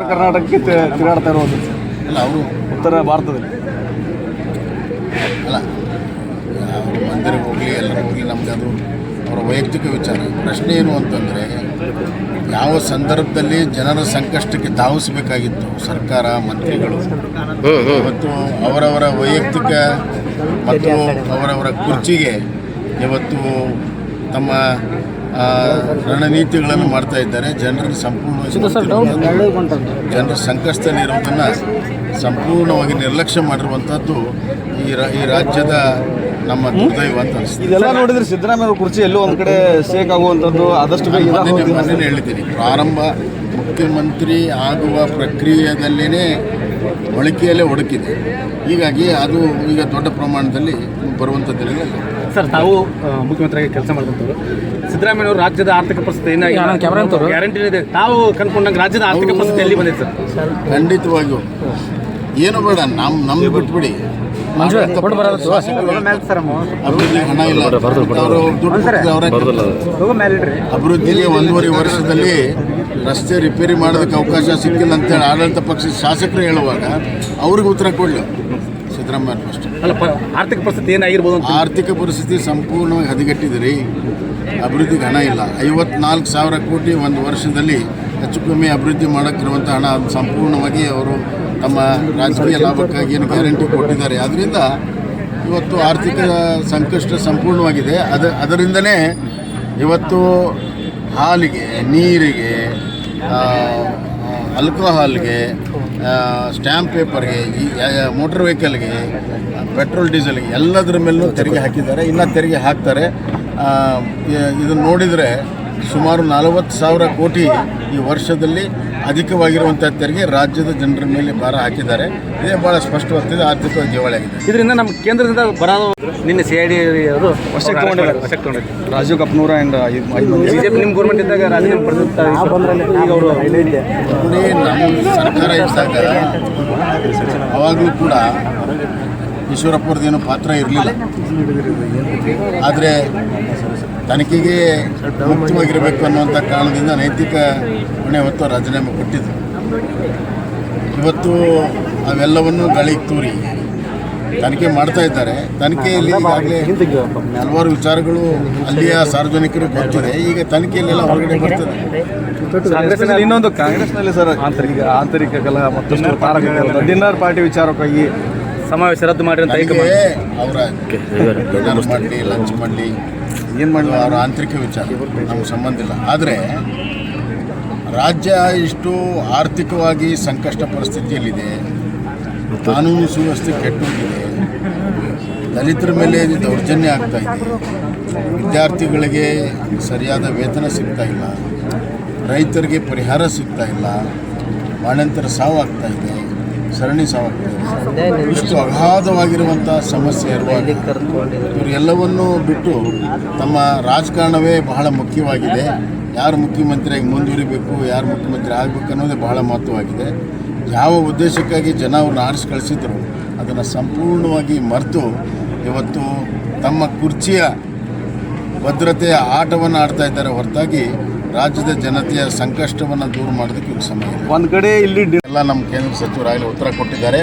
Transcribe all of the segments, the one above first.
ಕರ್ನಾಟಕಕ್ಕೆ ತಿರುಗಾಡ್ತಾ ಇರೋದು. ಅಲ್ಲ ಅವರು ಉತ್ತರ ಭಾರತದಲ್ಲಿ. ಅಲ್ಲ ಅವರು ಮಂದಿರಕ್ಕೆ ಹೋಗಲಿ ಎಲ್ಲರೂ ಹೋಗಲಿ ನಮಗದು ಅವರ ವೈಯಕ್ತಿಕ ವಿಚಾರ. ಪ್ರಶ್ನೆ ಏನು ಅಂತಂದರೆ ಯಾವ ಸಂದರ್ಭದಲ್ಲಿ ಜನರ ಸಂಕಷ್ಟಕ್ಕೆ ಧಾವಿಸಬೇಕಾಗಿತ್ತು? ಸರ್ಕಾರ ಮಂತ್ರಿಗಳು ಇವತ್ತು ಅವರವರ ವೈಯಕ್ತಿಕ ಮತ್ತು ಅವರವರ ಕುರ್ಚಿಗೆ. ಇವತ್ತು ತಮ್ಮ ರಣನೀತಿಗಳನ್ನು ಮಾಡ್ತಾ ಇದ್ದಾರೆ. ಜನರನ್ನು ಸಂಪೂರ್ಣವಾಗಿ ಜನರ ಸಂಕಷ್ಟದಲ್ಲಿರೋದನ್ನು ಸಂಪೂರ್ಣವಾಗಿ ನಿರ್ಲಕ್ಷ್ಯ ಮಾಡಿರುವಂಥದ್ದು ಈ ರಾ ಈ ರಾಜ್ಯದ ನಮ್ಮ ದುರ್ದೈವ ಅಂತ ಅನಿಸ್ತದೆ ಇದೆಲ್ಲ ನೋಡಿದ್ರೆ ಸಿದ್ದರಾಮಯ್ಯ ಕುರ್ಚಿ ಎಲ್ಲೋ ಒಂದು ಕಡೆ ಶೇಕ್ ಆಗುವಂಥದ್ದು ಆದಷ್ಟು. ಮೊನ್ನೆ ಹೇಳಿದ್ದೀನಿ ಪ್ರಾರಂಭ ಮುಖ್ಯಮಂತ್ರಿ ಆಗುವ ಪ್ರಕ್ರಿಯೆಯಲ್ಲೇ ಒಳಕೆಯಲ್ಲೇ ಒಡಕಿದೆ ಹೀಗಾಗಿ ಅದು ಈಗ ದೊಡ್ಡ ಪ್ರಮಾಣದಲ್ಲಿ ಬರುವಂಥದ್ದು ಸರ್ ತಾವು ಮುಖ್ಯಮಂತ್ರಿಯಾಗಿ ಕೆಲಸ ಮಾಡಿದಂಥವ್ರು ಸಿದ್ದರಾಮಯ್ಯ ಅವರು ರಾಜ್ಯದ ಆರ್ಥಿಕ ಪರಿಸ್ಥಿತಿ ಏನಾಗಿದೆ ಗ್ಯಾರಂಟಿ ಇದೆ ತಾವು ಕನ್ಕೊಂಡಂಗೆ ರಾಜ್ಯದ ಆರ್ಥಿಕ ಪರಿಸ್ಥಿತಿ ಎಲ್ಲಿ ಬಂದಿದೆ ಸರ್ ಖಂಡಿತವಾಗಿಯೂ. ಏನು ಬೇಡ ನಮ್ಮ ನಮ್ಗೆ ಬಿಟ್ಬಿಡಿ. ಅಭಿವೃದ್ಧಿ ಹಣ ಇಲ್ಲ. ಅವರು ದುಡ್ಡು ಅವರೇ. ಕೊಡ್ತಾರೆ. ಅಭಿವೃದ್ಧಿಗೆ ಒಂದೂವರೆ ವರ್ಷದಲ್ಲಿ ರಸ್ತೆ ರಿಪೇರಿ ಮಾಡೋದಕ್ಕೆ ಅವಕಾಶ ಸಿಕ್ಕಿಲ್ಲ ಅಂತೇಳಿ ಆಡಳಿತ ಪಕ್ಷದ ಶಾಸಕರು ಹೇಳುವಾಗ ಅವ್ರಿಗೆ ಉತ್ತರ ಕೊಡಲಿ. ಸಿದ್ದರಾಮಯ್ಯ ಫಸ್ಟ್ ಅಲ್ಲ ಪ- ಆರ್ಥಿಕ ಪರಿಸ್ಥಿತಿ ಏನಾಗಿರ್ಬೋದು ಅಂತ ಆರ್ಥಿಕ ಪರಿಸ್ಥಿತಿ ಸಂಪೂರ್ಣವಾಗಿ ಹದಗೆಟ್ಟಿದೆ ಅಭಿವೃದ್ಧಿಗೆ ಹಣ ಇಲ್ಲ. ಐವತ್ನಾಲ್ಕು ಸಾವಿರ ಕೋಟಿ ಒಂದು ವರ್ಷದಲ್ಲಿ ಹೆಚ್ಚು ಕಮ್ಮಿ ಅಭಿವೃದ್ಧಿ ಮಾಡೋಕ್ಕಿರುವಂಥ ಹಣ ಅದು ಸಂಪೂರ್ಣವಾಗಿ ಅವರು ತಮ್ಮ ರಾಜಕೀಯ ಲಾಭಕ್ಕಾಗಿ ಏನು ಗ್ಯಾರಂಟಿ ಕೊಟ್ಟಿದ್ದಾರೆ. ಅದರಿಂದ ಇವತ್ತು ಆರ್ಥಿಕ ಸಂಕಷ್ಟ ಸಂಪೂರ್ಣವಾಗಿದೆ. ಅದ ಅದರಿಂದನೇ ಇವತ್ತು ಹಾಲಿಗೆ ನೀರಿಗೆ ಆ, ಆಲ್ಕೋಹಾಲ್ಗೆ ಸ್ಟ್ಯಾಂಪ್ ಪೇಪರ್ಗೆ ಈ ಮೋಟರ್ ವೆಹಿಕಲ್ಗೆ ಪೆಟ್ರೋಲ್ ಡೀಸೆಲ್ಗೆ ಎಲ್ಲದರ ಮೇಲೂ ತೆರಿಗೆ ಹಾಕಿದ್ದಾರೆ. ಇನ್ನೂ ತೆರಿಗೆ ಹಾಕ್ತಾರೆ. ಇದನ್ನು ನೋಡಿದರೆ ಸುಮಾರು ನಲವತ್ತು ಸಾವಿರ ಕೋಟಿ ಈ ವರ್ಷದಲ್ಲಿ ಅಧಿಕವಾಗಿರುವಂಥ ತೆರಿಗೆ ರಾಜ್ಯದ ಜನರ ಮೇಲೆ ಭಾರ ಹಾಕಿದ್ದಾರೆ. ಇದೇ ಭಾಳ ಸ್ಪಷ್ಟವಾಗ್ತಿದೆ ಆರ್ಥಿಕ ದಿವಾಳಿ ಆಗಿದೆ. ಇದರಿಂದ ನಮ್ಮ ಕೇಂದ್ರದಿಂದ ಬರೋದು ನಿನ್ನೆ ಸಿ ಐ ಡಿ ಅವರು ವರ್ಷಕ್ಕೆ ತಗೊಂಡಿದ್ದಾರೆ. ವರ್ಷಕ್ಕೆ ತಗೊಂಡಿದ್ದಾರೆ. ರಾಜೀವ್ ಕಪ್ನೂರ ಆ್ಯಂಡ್ ಬಿಜೆಪಿ ನಿಮ್ಮ ಗೌರ್ಮೆಂಟ್ ಇದ್ದಾಗ ರಾಜೀನಾಮೆ ಪಡೆದಿರ್ತಾರೆ ಈಗ ಅವರು ನಮ್ಮ ಸರ್ಕಾರ ಇದ್ದಾಗ ಅವಾಗಲೂ ಕೂಡ ಈಶ್ವರಪ್ಪರದ್ದೇನು ಪಾತ್ರ ಇರಲಿಲ್ಲ. ಆದರೆ ತನಿಖೆಗೆ ಮುಕ್ತವಾಗಿರಬೇಕು ಅನ್ನುವಂಥ ಕಾರಣದಿಂದ ನೈತಿಕ ಹೊಣೆ ಹೊತ್ತು ರಾಜೀನಾಮೆ ಕೊಟ್ಟಿದ್ದರು ಇವತ್ತು ಅವೆಲ್ಲವನ್ನು ಗಾಳಿಗೆ ತೂರಿ ತನಿಖೆ ಮಾಡ್ತಾ ಇದ್ದಾರೆ. ತನಿಖೆಯಲ್ಲಿ ಈಗಾಗಲೇ ಹಲವಾರು ವಿಚಾರಗಳು ಅಲ್ಲಿಯ ಸಾರ್ವಜನಿಕರು ಗೊತ್ತಿದೆ. ಈಗ ತನಿಖೆಯಲ್ಲೆಲ್ಲ ಹೊರಗಡೆ ಬರ್ತದೆ. ಕಾಂಗ್ರೆಸ್ನಲ್ಲಿ ಇನ್ನೊಂದು ಕಾಂಗ್ರೆಸ್ನಲ್ಲಿ ಸರ್ ಆಂತರಿಕ ಆಂತರಿಕ ಕಲಹ ಮತ್ತು ಡಿನ್ನರ್ ಪಾರ್ಟಿ ವಿಚಾರಕ್ಕಾಗಿ ಸಮಾವೇಶ ರದ್ದು ಮಾಡಿ ಅಂತ ಹೈಕಮಾಂಡ್. ಅವರ ಡಿನ್ನರ್ ಮಾಡಲಿ ಲಂಚ್ ಮಾಡಲಿ ಏನು ಮಾಡಲಿ? ಅವರ ಆಂತರಿಕ ವಿಚಾರ ನಮ್ಗೆ ಸಂಬಂಧ ಇಲ್ಲ. ಆದರೆ ರಾಜ್ಯ ಇಷ್ಟು ಆರ್ಥಿಕವಾಗಿ ಸಂಕಷ್ಟ ಪರಿಸ್ಥಿತಿಯಲ್ಲಿದೆ ಕಾನೂನು ಸುವ್ಯವಸ್ಥೆ ಕೆಟ್ಟೋಗಿದೆ ದಲಿತರ ಮೇಲೆ ದೌರ್ಜನ್ಯ ಆಗ್ತಾ ಇದೆ ವಿದ್ಯಾರ್ಥಿಗಳಿಗೆ ಸರಿಯಾದ ವೇತನ ಸಿಗ್ತಾ ಇಲ್ಲ ರೈತರಿಗೆ ಪರಿಹಾರ ಸಿಗ್ತಾ ಇಲ್ಲ ಮಾನಂತರ ಸಾವು ಆಗ್ತಾ ಇದೆ ಸರಣಿ ಸಾವಾಗಿದೆ ಇಷ್ಟು ಅಗಾಧವಾಗಿರುವಂಥ ಸಮಸ್ಯೆ ಇರುವ ಇವರೆಲ್ಲವನ್ನೂ ಬಿಟ್ಟು ತಮ್ಮ ರಾಜಕಾರಣವೇ ಬಹಳ ಮುಖ್ಯವಾಗಿದೆ. ಯಾರು ಮುಖ್ಯಮಂತ್ರಿಯಾಗಿ ಮುಂದುವರಿಬೇಕು, ಯಾರು ಮುಖ್ಯಮಂತ್ರಿ ಆಗಬೇಕು ಅನ್ನೋದೇ ಬಹಳ ಮಹತ್ವವಾಗಿದೆ. ಯಾವ ಉದ್ದೇಶಕ್ಕಾಗಿ ಜನ ಅವ್ರನ್ನ ಆರಿಸಿ ಕಳಿಸಿದ್ರು, ಅದನ್ನು ಸಂಪೂರ್ಣವಾಗಿ ಮರೆತು ಇವತ್ತು ತಮ್ಮ ಕುರ್ಚಿಯ ಭದ್ರತೆಯ ಆಟವನ್ನು ಆಡ್ತಾ ಇದ್ದಾರೆ ಹೊರತಾಗಿ ರಾಜ್ಯದ ಜನತೆಯ ಸಂಕಷ್ಟವನ್ನು ದೂರ ಮಾಡೋದಕ್ಕೆ ಇವಾಗ ಸಮಯ ಒಂದು ಕಡೆ ಇಲ್ಲಿ ಎಲ್ಲ ನಮ್ಮ ಕೇಂದ್ರ ಸಚಿವರಾಗಲಿ ಉತ್ತರ ಕೊಟ್ಟಿದ್ದಾರೆ.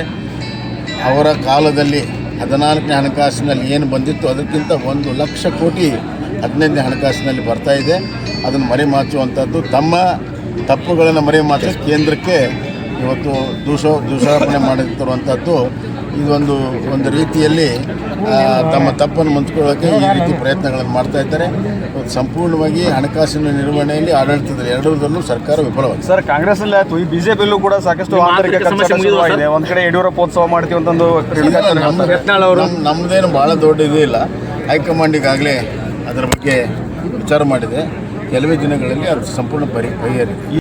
ಅವರ ಕಾಲದಲ್ಲಿ ಹದಿನಾಲ್ಕನೇ ಹಣಕಾಸಿನಲ್ಲಿ ಏನು ಬಂದಿತ್ತು ಅದಕ್ಕಿಂತ ಒಂದು ಲಕ್ಷ ಕೋಟಿ ಹದಿನೈದನೇ ಹಣಕಾಸಿನಲ್ಲಿ ಬರ್ತಾ ಇದೆ. ಅದನ್ನು ಮರೆಮಾಚುವಂಥದ್ದು ತಮ್ಮ ತಪ್ಪುಗಳನ್ನು ಮರೆಮಾಚಿ ಕೇಂದ್ರಕ್ಕೆ ಇವತ್ತು ದೂಷ ದೂಷಾರೋಪಣೆ ಮಾಡುತ್ತಿರುವಂಥದ್ದು ಇದೊಂದು ಒಂದು ರೀತಿಯಲ್ಲಿ ತಮ್ಮ ತಪ್ಪನ್ನು ಮುಂಚ್ಕೊಳ್ಳೋಕ್ಕೆ ಈ ರೀತಿ ಪ್ರಯತ್ನಗಳನ್ನು ಮಾಡ್ತಾ ಇದ್ದಾರೆ. ಸಂಪೂರ್ಣವಾಗಿ ಹಣಕಾಸಿನ ನಿರ್ವಹಣೆಯಲ್ಲಿ ಆಡಳಿತದಲ್ಲಿ ಎರಡರಲ್ಲೂ ಸರ್ಕಾರ ವಿಫಲವಾಗಿದೆ. ಸರ್ ಕಾಂಗ್ರೆಸ್ ಅಲ್ಲಿ ಆಯ್ತು. ಈ ಬಿಜೆಪಿಯಲ್ಲೂ ಕೂಡ ಸಾಕಷ್ಟು ಆಂತರಿಕ ಶುರುವಾಗಿದೆ. ಒಂದ್ ಕಡೆ ಯಡಿಯೂರಪ್ಪ ಉತ್ಸವ ಮಾಡ್ತೀವಿ ಅಂತಂದು ರೇಣುಕಾಚಾರ್ಯ ಹೇಳ್ತಾರೆ. ಅವರು. ನಮ್- ನಮ್ದೇನು ಭಾಳ ದೊಡ್ಡ ಇದು ಇಲ್ಲ. ಹೈಕಮಾಂಡ್ ಈಗಾಗಲೇ ಅದರ ಬಗ್ಗೆ ವಿಚಾರ ಮಾಡಿದೆ. ಕೆಲವೇ ದಿನಗಳಲ್ಲಿ ಅದು ಸಂಪೂರ್ಣ ಪರಿ ಬಗೆಹರಿದೆ